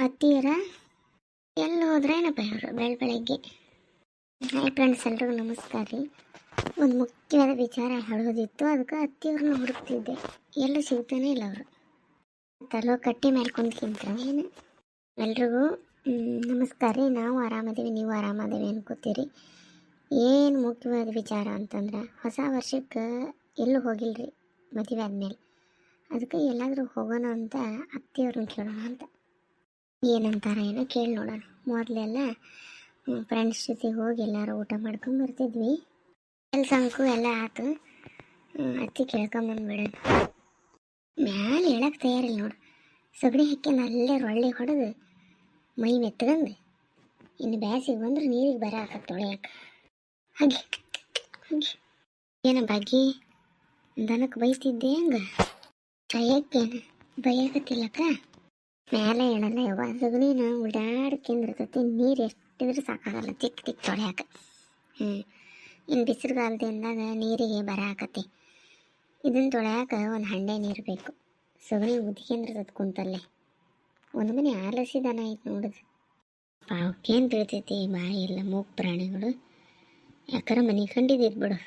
ಅತ್ತಿಯರ ಎಲ್ಲಿ ಹೋದ್ರೇನಪ್ಪ ಇವರು ಬೆಳ ಬೆಳಗ್ಗೆ? ಹಾಯ್ ಫ್ರೆಂಡ್ಸ್ ಎಲ್ರಿಗೂ ನಮಸ್ಕಾರ ರೀ. ಒಂದು ಮುಖ್ಯವಾದ ವಿಚಾರ ಹೇಳೋದಿತ್ತು ಅದಕ್ಕೆ ಅತ್ತಿಯವ್ರನ್ನ ಹುಡುಕ್ತಿದ್ದೆ. ಎಲ್ಲೂ ಸಿಗ್ತಾನೆ ಇಲ್ಲ ಅವರು. ತಲೋ ಕಟ್ಟಿ ಮೇಲೆ ಕುಂತ್ಕಿಂತ ಏನು? ಎಲ್ರಿಗೂ ನಮಸ್ಕಾರ ರೀ. ನಾವು ಆರಾಮದೇವಿ, ನೀವು ಆರಾಮದೇವಿ ಅನ್ಕೋತೀರಿ. ಏನು ಮುಖ್ಯವಾದ ವಿಚಾರ ಅಂತಂದ್ರೆ, ಹೊಸ ವರ್ಷಕ್ಕೆ ಎಲ್ಲೂ ರೀ ಮದುವೆ ಆದಮೇಲೆ. ಅದಕ್ಕೆ ಎಲ್ಲಾದರೂ ಹೋಗೋಣ ಅಂತ ಅತ್ತಿಯವ್ರನ್ನ ಕೇಳೋಣ ಅಂತ. ಏನಂತಾರ ಏನೋ ಕೇಳಿ ನೋಡೋಣ. ಮೊದಲೆಲ್ಲ ಫ್ರೆಂಡ್ಸ್ ಜೊತೆ ಹೋಗಿ ಎಲ್ಲರೂ ಊಟ ಮಾಡ್ಕೊಂಡು ಬರ್ತಿದ್ವಿ. ಕೆಲಸ ಅಂಕು ಎಲ್ಲ ಆತು. ಅತ್ತಿ ಕೇಳ್ಕೊಂಬಂದ್ಬಿಡೋಣ ಮ್ಯಾಲೆ ಹೇಳಕ್ಕೆ ತಯಾರಿಲ್ಲ ನೋಡು. ಸಗಣಿ ಹಾಕ್ಯಂದು ಅಲ್ಲೇ ರೊಳ್ಳಿ ಹೊಡೆದು ಮೈ ಮೆತ್ತಗಂದು ಇನ್ನು ಬ್ಯಾಸಿಗೆ ಬಂದ್ರೆ ನೀರಿಗೆ ಬರ ಹಾಕ ತೊಳೆಯಕ್ಕೆ ಹಾಗೆ ಹಾಗೆ. ಏನ ಬಾಗಿ ದನಕ್ಕೆ ಬಯಸ್ತಿದ್ದೆ ಹೆಂಗ? ಕೈಯಕ್ಕೆ ಬೈಯಕತ್ತಿಲ್ಲಕ್ಕ ಮೇಲೆ ಹೇಳಲ್ಲ ಯವ್ವ. ಸಗಣಿನ ಓಡಾಡ್ಕೊಂಡಿರ್ತೈತಿ ನೀರು ಎಷ್ಟಿದ್ರೆ ಸಾಕಾಗಲ್ಲ. ತಿಕ್ ತಿಕ್ ತೊಳೆಯಾಕ. ಹ್ಞೂ ಇನ್ನು ಬಿಸಿಲುಗಾಲದಿಂದಾಗ ನೀರಿಗೆ ಬರ ಹಾಕತಿ ಇದನ್ನು ತೊಳೆಯಾಕ ಒಂದು ಹಂಡೆ ನೀರು ಬೇಕು. ಸಗಣಿ ಉದ್ಕೊಂಡಿರ್ತದೆ ಕುಂತಲ್ಲೇ. ಒಂದು ಮನೆ ಆಲಸಿದಾನ ಐತೆ ನೋಡುದು ಪಾವಕ್ಕೇನು ತಿಳಿತೈತಿ ಬಾಯಿ ಎಲ್ಲ ಮೂಗ್ ಪ್ರಾಣಿಗಳು. ಯಾಕಾರ ಮನೆ ಕಂಡಿದ್ದು ಬಿಡು.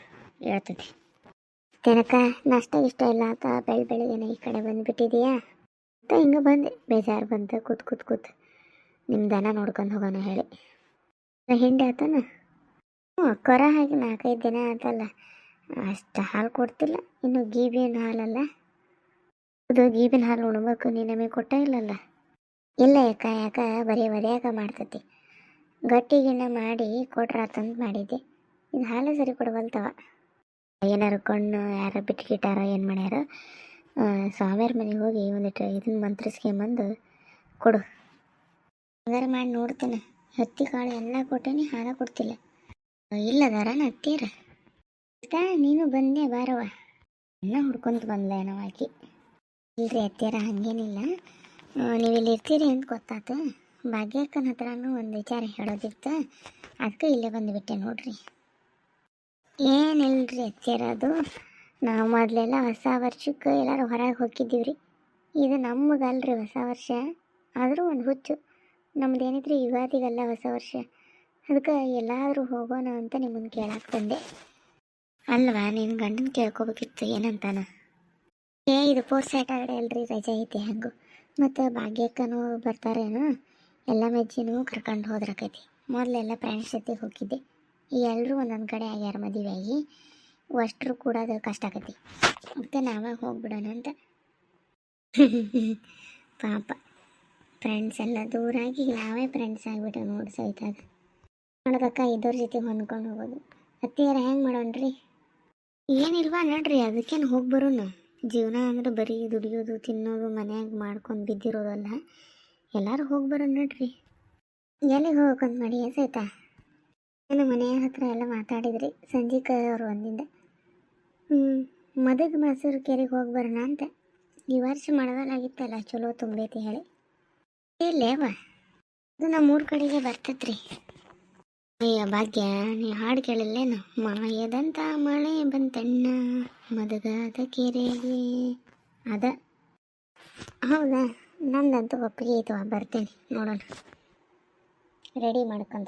ಹೇಳ್ತೈತಿ. ತನಕ, ನಷ್ಟ ಇಷ್ಟ ಇಲ್ಲ ಅಂತ ಬೆಳೆ ಬೆಳಗ್ಗೆ ಈ ಕಡೆ ಬಂದುಬಿಟ್ಟಿದೆಯಾ? ಹಿಂಗೆ ಬಂದೆ ಬೇಜಾರು ಬಂತು ಕೂತ್ ಕೂತ್ ಕೂತ್ ನಿಮ್ಮ ದನ ನೋಡ್ಕೊಂಡು ಹೋಗೋಣ ಹೇಳಿ. ಹಿಂಡಿ ಆತನ? ಹ್ಞೂ, ಕೊರ ಹಾಗೆ ನಾಲ್ಕೈದು ದಿನ ಆತಲ್ಲ. ಅಷ್ಟು ಹಾಲು ಕೊಡ್ತಿಲ್ಲ. ಇನ್ನು ಗೀಬಿನ ಹಾಲಲ್ಲ. ಅದು ಗೀಬಿನ ಹಾಲು ಉಣ್ಬೇಕು, ನೀನು ನಮಗೆ ಕೊಟ್ಟ ಇಲ್ಲಲ್ಲ. ಇಲ್ಲ ಯಾಕ ಯಾಕ? ಬರೀ ಒದ್ಯಾಕ ಮಾಡ್ತತಿ. ಗಟ್ಟಿಗಿನ ಮಾಡಿ ಕೊಟ್ರಾತಂತ ಮಾಡಿದ್ದೆ. ಇದು ಹಾಲು ಸರಿ ಕೊಡವಲ್ತವ. ಏನಾರು ಕಣ್ಣು ಯಾರು ಬಿಟ್ಕಿಟ್ಟಾರ ಏನು ಮಾಡ್ಯಾರ. ಸ್ವಾಮಿಯವ್ರ ಮನೆಗೆ ಹೋಗಿ ಒಂದಿಟ್ಟು ಇದನ್ನ ಮಂತ್ರಿಸ್ಕೊಂಬಂದು ಕೊಡು. ಹಂಗಾರೆ ಮಾಡಿ ನೋಡ್ತೇನೆ. ಹತ್ತಿ ಕಾಳು ಎಲ್ಲ ಕೊಟ್ಟೇನೆ, ಹಾಲ ಕೊಡ್ತಿಲ್ಲ. ಇಲ್ಲ ದರಾನ, ಹತ್ತೀರ. ನೀನು ಬಂದೆ ಬಾರವ ಅನ್ನ ಹುಡ್ಕೊಂತ ಬಂದ್ಲ ಏನೋ ಆಕಿ. ಇಲ್ರಿ, ಹತ್ತಿರ ಹಂಗೇನಿಲ್ಲ. ನೀವು ಇಲ್ಲಿ ಇರ್ತೀರಿ ಅಂತ ಗೊತ್ತಾತು. ಭಾಗ್ಯಕ್ಕನ ಹತ್ರನೂ ಒಂದು ವಿಚಾರ ಹೇಳೋದಿತ್ತು. ಅದಕ್ಕೆ ಇಲ್ಲೇ ಬಂದುಬಿಟ್ಟೆ ನೋಡ್ರಿ. ಹತ್ತಿರ ಹತ್ತಿರದು ನಾವು ಮೊದಲೆಲ್ಲ ಹೊಸ ವರ್ಷಕ್ಕೆ ಎಲ್ಲರೂ ಹೊರಗೆ ಹೋಗಿದ್ದೀವಿ ರೀ ಇದು ನಮಗಲ್ರಿ ಹೊಸ ವರ್ಷ. ಆದರೂ ಒಂದು ಹುಚ್ಚು. ನಮ್ದು ಏನೈತ್ರಿ ಯುಗಾದಿಗಲ್ಲ ಹೊಸ ವರ್ಷ. ಅದಕ್ಕೆ ಎಲ್ಲಾದರೂ ಹೋಗೋಣ ಅಂತ ನಿಮ್ಮನ್ನು ಕೇಳಕ್ಕೆ ಬಂದೆ ಅಲ್ವಾ ನಿನ್ನ ಗಂಡನ ಕೇಳ್ಕೊಬೇಕಿತ್ತು ಏನಂತಾನ? ಏ, ಇದು ಫೋರ್ ಸ್ಯಾಟರ್ಡೆ ಅಲ್ರಿ, ರಜೆ ಐತೆ ಹಂಗು. ಮತ್ತು ಭಾಗ್ಯಕ್ಕನೂ ಬರ್ತಾರೇನು? ಎಲ್ಲ ಮೆಜ್ಜಿನೂ ಕರ್ಕೊಂಡು ಹೋದ್ರಕೈತಿ. ಮೊದಲೆಲ್ಲ ಫ್ರೆಂಡ್ಸ್ ಜೊತೆ ಹೋಗಿದ್ದೆ. ಈ ಎಲ್ಲರೂ ಒಂದೊಂದು ಕಡೆ ಆಗ್ಯಾರ ಮದುವೆ ಆಗಿ ಅಷ್ಟರು ಕೂಡ ಅದು ಕಷ್ಟ ಆಕತಿ. ಮತ್ತೆ ನಾವೇ ಹೋಗ್ಬಿಡೋಣ ಅಂತ. ಪಾಪ. ಫ್ರೆಂಡ್ಸ್ ಎಲ್ಲ ದೂರಾಗಿ ನಾವೇ ಫ್ರೆಂಡ್ಸ್ ಆಗಿಬಿಟ್ಟು ನೋಡಿ ಸಹಿತಾಗ ನೋಡ್ಬೇಕ ಇದ್ದವ್ರ ಜೊತೆ ಹೊಂದ್ಕೊಂಡು ಹೋಗೋದು. ಅತ್ತಿಯರ ಹೆಂಗೆ ಮಾಡೋಣ್ರಿ? ಏನಿಲ್ವಾ ನೋಡ್ರಿ, ಅದಕ್ಕೇನು ಹೋಗಿ ಬರೋಣ ಜೀವನ ಅಂದ್ರೆ ಬರೀ ದುಡಿಯೋದು, ತಿನ್ನೋದು, ಮನೆಯಾಗ ಮಾಡ್ಕೊಂಡು ಬಿದ್ದಿರೋದಲ್ಲ ಎಲ್ಲರೂ ಹೋಗಿ ಬರೋಣ ನೋಡ್ರಿ. ಎಲ್ಲಿಗೆ ಹೋಗ್ಬೇಕಂತ ಮಾಡಿ ಸಹಿತ ನನ್ನ ಮನೆಯ ಹತ್ರ ಎಲ್ಲ ಮಾತಾಡಿದ್ರಿ, ಸಂಜೀಕ ಅವರು ಒಂದಿಂದ ಮದಗ ಮೈಸೂರು ಕೆರೆಗೆ ಹೋಗಿ ಬರೋಣ ಅಂತ. ಈ ವರ್ಷ ಮಳೆಗಾಲಾಗಿತ್ತಲ್ಲ ಚಲೋ ತುಂಬೈತಿ ಹೇಳಿ. ಇಲ್ಲೇವ ಅದು ನಮ್ಮ ಊರ ಕಡೆಗೆ ಬರ್ತೈತ್ರಿ. ಅಯ್ಯ ಭಾಗ್ಯ, ನೀ ಹಾಡು ಕೇಳಿಲ್ಲೇನು? ಮಾಯದಂತ ಮಳೆ ಬಂತಣ್ಣ, ಮದಗದ ಕೆರೆಗೆ. ಅದ. ಹೌದಾ? ನಂದಂತೂ ಒಪ್ಪಿಗೆ ಐತವ ಬರ್ತೇನೆ, ನೋಡೋಣ. ರೆಡಿ ಮಾಡ್ಕೊಂಡ.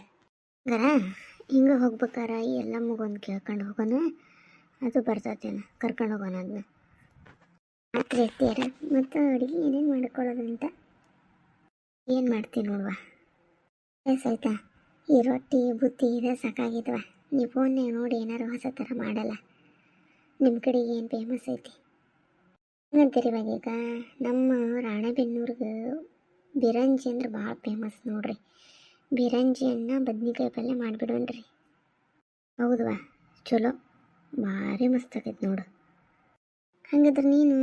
ಗರ, ಹಿಂಗೆ ಹೋಗ್ಬೇಕಾರ? ಎಲ್ಲ ಮಗೊಂದು ಕೇಳ್ಕೊಂಡು ಹೋಗೋಣ. ಅದು ಬರ್ತೈತೇನ, ಕರ್ಕೊಂಡು ಹೋಗೋಣ ಅದನ್ನ ರಾತ್ರಿ ಎತ್ತೀರ ಮತ್ತು ಅಡುಗೆ ಏನೇನು ಮಾಡ್ಕೊಳ್ಳೋದು ಅಂತ? ಏನು ಮಾಡ್ತೀನಿ ನೋಡುವ? ಎಸ್ ಆಯ್ತಾ ಈ ರೊಟ್ಟಿ, ಬುತ್ತಿ ಇದೆ ಸಾಕಾಗಿದ್ವ. ನೀವು ಫೋನ್ನೇ ನೋಡಿ ಏನಾರು ಹೊಸ ಥರ ಮಾಡಲ್ಲ. ನಿಮ್ಮ ಕಡೆಗೆ ಏನು ಫೇಮಸ್ ಐತಿ? ಏನಂತೀರಿ ಇವಾಗ ಈಗ. ನಮ್ಮ ರಾಣೆಬೆನ್ನೂರಿಗೆ ಬಿರಂಜಿ ಅಂದ್ರೆ ಭಾಳ ಫೇಮಸ್ ನೋಡ್ರಿ. ಬಿರಂಜಿಯನ್ನು ಬದ್ನಿಕಾಯಿ ಪಲ್ಯ ಮಾಡಿಬಿಡೋಣ್ರಿ ಹೌದವಾ? ಚಲೋ. ಭಾರಿ ಮಸ್ತ್ ಆಗೈತೆ ನೋಡು. ಹಂಗಾದ್ರೆ ನೀನು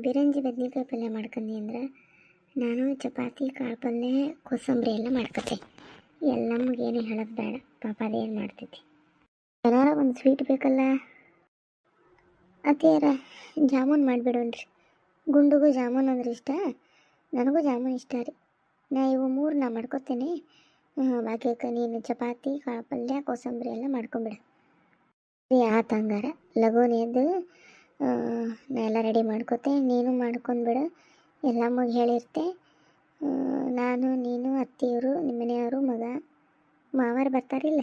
ಬಿರಂಜಿ ಬದ್ನೆಕಾಯಿ ಪಲ್ಯ ಮಾಡ್ಕೊಂಡಿ ಅಂದ್ರೆ ನಾನು ಚಪಾತಿ, ಕಾಳು ಪಲ್ಯ, ಕೋಸಂಬರಿ ಎಲ್ಲ ಮಾಡ್ಕೊತೆ. ಎಲ್ಲ ನಮಗೇನು ಹೇಳೋದು ಬೇಡ. ಪಾಪ ಅದೇನು ಮಾಡ್ತೈತಿ. ಏನಾರ ಒಂದು ಸ್ವೀಟ್ ಬೇಕಲ್ಲ? ಅದೇರ ಜಾಮೂನ್ ಮಾಡಿಬಿಡೋಣ್ರಿ. ಗುಂಡುಗೂ ಜಾಮೂನ್ ಅಂದ್ರೆ ಇಷ್ಟ? ನನಗೂ ಜಾಮೂನ್ ಇಷ್ಟ ರೀ. ನಾ ಇವು ಮೂರು ನಾ ಮಾಡ್ಕೊತೀನಿ ಬಾಕಿ ನೀನು ಚಪಾತಿ, ಕಾಳು ಪಲ್ಯ, ಕೋಸಂಬರಿ ಎಲ್ಲ ಮಾಡ್ಕೊಂಬಿಡು. ರೀ ಆತು ಹಂಗಾರ ಲಗೂನ ಎದ್ದು ನಾ ಎಲ್ಲ ರೆಡಿ ಮಾಡ್ಕೋತೆ, ನೀನು ಮಾಡ್ಕೊಂಡ್ಬಿಡು ಎಲ್ಲ ಮಗ ಹೇಳಿರ್ತೆ. ನಾನು, ನೀನು, ಅತ್ತಿಯವರು ನಿಮ್ಮ ಮನೆಯವರು, ಮಗ, ಮಾವಾರು ಬರ್ತಾರಿಲ್ಲ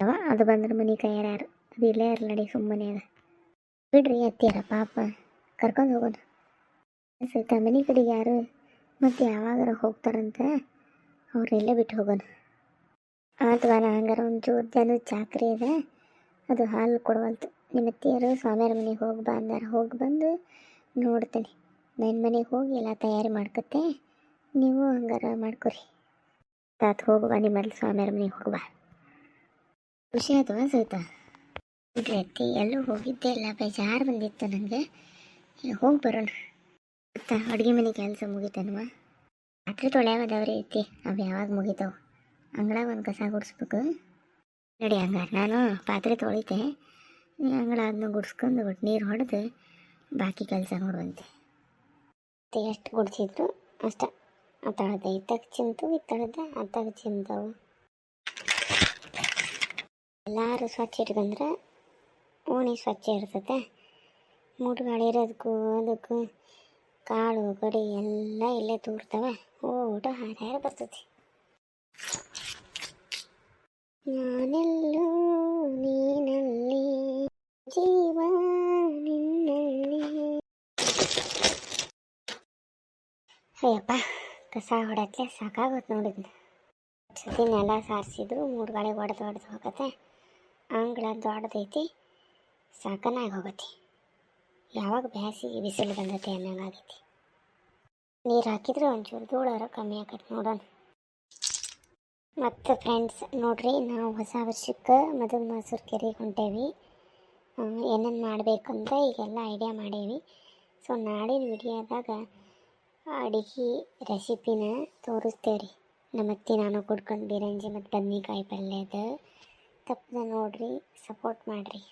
ಅವ, ಅದು ಬಂದ್ರೆ ಮನೆ ಕೈಯಾರ ಯಾರು? ಅದು ಇಲ್ಲೇ ಇರಲಿ ನಡಿ, ಸುಮ್ಮನೆ ಅದ. ಬಿಡ್ರಿ ಅತ್ತಿಯರ ಪಾಪ, ಕರ್ಕೊಂಡು ಹೋಗೋದು ಸಹಿತ ಮನೆ ಕಡೆ ಯಾರು? ಮತ್ತು ಯಾವಾಗಾರ ಹೋಗ್ತಾರಂತ ಅವ್ರು ಇಲ್ಲೇ ಬಿಟ್ಟು ಹೋಗೋಣ. ಅಥವಾ ನಾ ಹಂಗಾರ ಒಂಚೂರು ಜನ ಚಾಕ್ರಿ ಇದೆ. ಅದು ಹಾಲು ಕೊಡುವಂತ. ನಿಮ್ಮ ಅತ್ತಿಯರು ಸ್ವಾಮಿಯರ ಮನೆಗೆ ಹೋಗಿ ಬಾ ಹೋಗಿ ಬಂದು ನೋಡ್ತೇನೆ. ನನ್ನ ಮನೆಗೆ ಹೋಗಿ ಎಲ್ಲ ತಯಾರಿ ಮಾಡ್ಕತ್ತೆ. ನೀವು ಹಂಗಾರ ಮಾಡ್ಕೊರಿ. ತಾತ್ ಹೋಗುವ ನಿಮ್ಮಲ್ಲಿ ಸ್ವಾಮಿಯರ ಮನೆಗೆ ಹೋಗುವ ಖುಷಿ ಆಯ್ತವ ಸಹಿತ ಇದ್ರೆ ಅತ್ತಿ, ಎಲ್ಲೂ ಹೋಗಿದ್ದೆ ಇಲ್ಲ. ಬೇಜಾರು ಬಂದಿತ್ತು ನನಗೆ. ಹೋಗಿ ಬರೋಣ. ಅತ್ತ ಅಡುಗೆ ಮನೆ ಕೆಲಸ ಮುಗಿತೇನವ ರಾತ್ರಿ ತೊಳೆಯವದವ್ರಿ ಐತಿ ಅವು ಯಾವಾಗ ಮುಗಿತಾವೆ? ಅಂಗಳಾಗ ಒಂದು ಕಸ ಗುಡಿಸ್ಬೇಕು. ನಡಿ ಹಂಗಾರೆ. ನಾನು ಪಾತ್ರೆ ತೊಳಿತೆ, ನೀ ಅಂಗಳ ಅದನ್ನ ಗುಡ್ಸ್ಕೊಂಡು ಬಿಟ್ಟು ನೀರು ಹೊಡೆದು ಬಾಕಿ ಕೆಲಸ ನೋಡುವಂತೆ. ಮತ್ತೆ ಎಷ್ಟು ಗುಡಿಸಿದ್ರು ಅಷ್ಟ. ಅತ್ತಾಳದ ಇತ್ತಾಗ ಚಿಂತು ಇತ್ತಾಳದ ಅತ್ತಾಗ ಚಿಂತವು ಎಲ್ಲರೂ ಸ್ವಚ್ಛ ಇಟ್ಕಂದ್ರೆ ಓಣಿ ಸ್ವಚ್ಛ ಇರ್ತದೆ ಮೂಟು ಗಾಳಿ ಇರೋದಕ್ಕೂ ಅದಕ್ಕೂ ಕಾಳು ಗಡಿ ಎಲ್ಲ ಇಲ್ಲೇ ತೂರ್ತವೆ. ಊಟ ಹಾರ್ಯಾರ ಬರ್ತೈತಿ. ನಾನೆಲ್ಲೋ ನೀನಲ್ಲಿ ಜೀವ ನಿನ್ನಲ್ಲಿ ಅಯ್ಯಪ್ಪ ಕಸ ಹೊಡತ್ಲೆ ಸಾಕಾಗುತ್ತೆ ನೋಡಿದ್ನ ಸತಿ ನೆಲ ಸಾರಿಸಿದ್ರು ಮೂರು ಗಾಳಿ ಹೊಡೆದು ಹೊಡೆದು ಹೋಗತ್ತೆ ಅಂಗಳ ದೊಡ್ಡದೈತಿ ಸಾಕನಾಗಿ ಹೋಗತ್ತೆ ಯಾವಾಗ ಬ್ಯಾಸಿಗೆ ಬಿಸಿಲು ಬಂದೈತಿ ಅನ್ನಂಗಾಗೈತಿ ನೀರು ಹಾಕಿದ್ರೆ ಒಂಚೂರು ಧೂಳಾರ ಕಮ್ಮಿ ಆಗತ್ತೆ ನೋಡೋಣ ಮತ್ತು ಫ್ರೆಂಡ್ಸ್, ನೋಡ್ರಿ ನಾವು ಹೊಸ ವರ್ಷಕ್ಕೆ ಮದುವೆ ಮೈಸೂರು ಕೆರೆಗೆ ಹೊಂಟೇವಿ. ಏನೇನು ಅಂತ ಈಗೆಲ್ಲ ಐಡಿಯಾ ಮಾಡೇವಿ. ಸೊ ನಾಳಿನ ವಿಡಿಯೋದಾಗ ಅಡುಗೆ ರೆಸಿಪಿನ ತೋರಿಸ್ತೇವೆ ರೀ ನಮ್ಮ ಅತ್ತೆ ನಾನು ಕುಡ್ಕೊಂಡು ಬಿರಂಜಿ ಮತ್ತು ಬದ್ನಿಕಾಯಿ ಪಲ್ಯದ. ತಪ್ಪದ ನೋಡ್ರಿ ಸಪೋರ್ಟ್ ಮಾಡಿರಿ.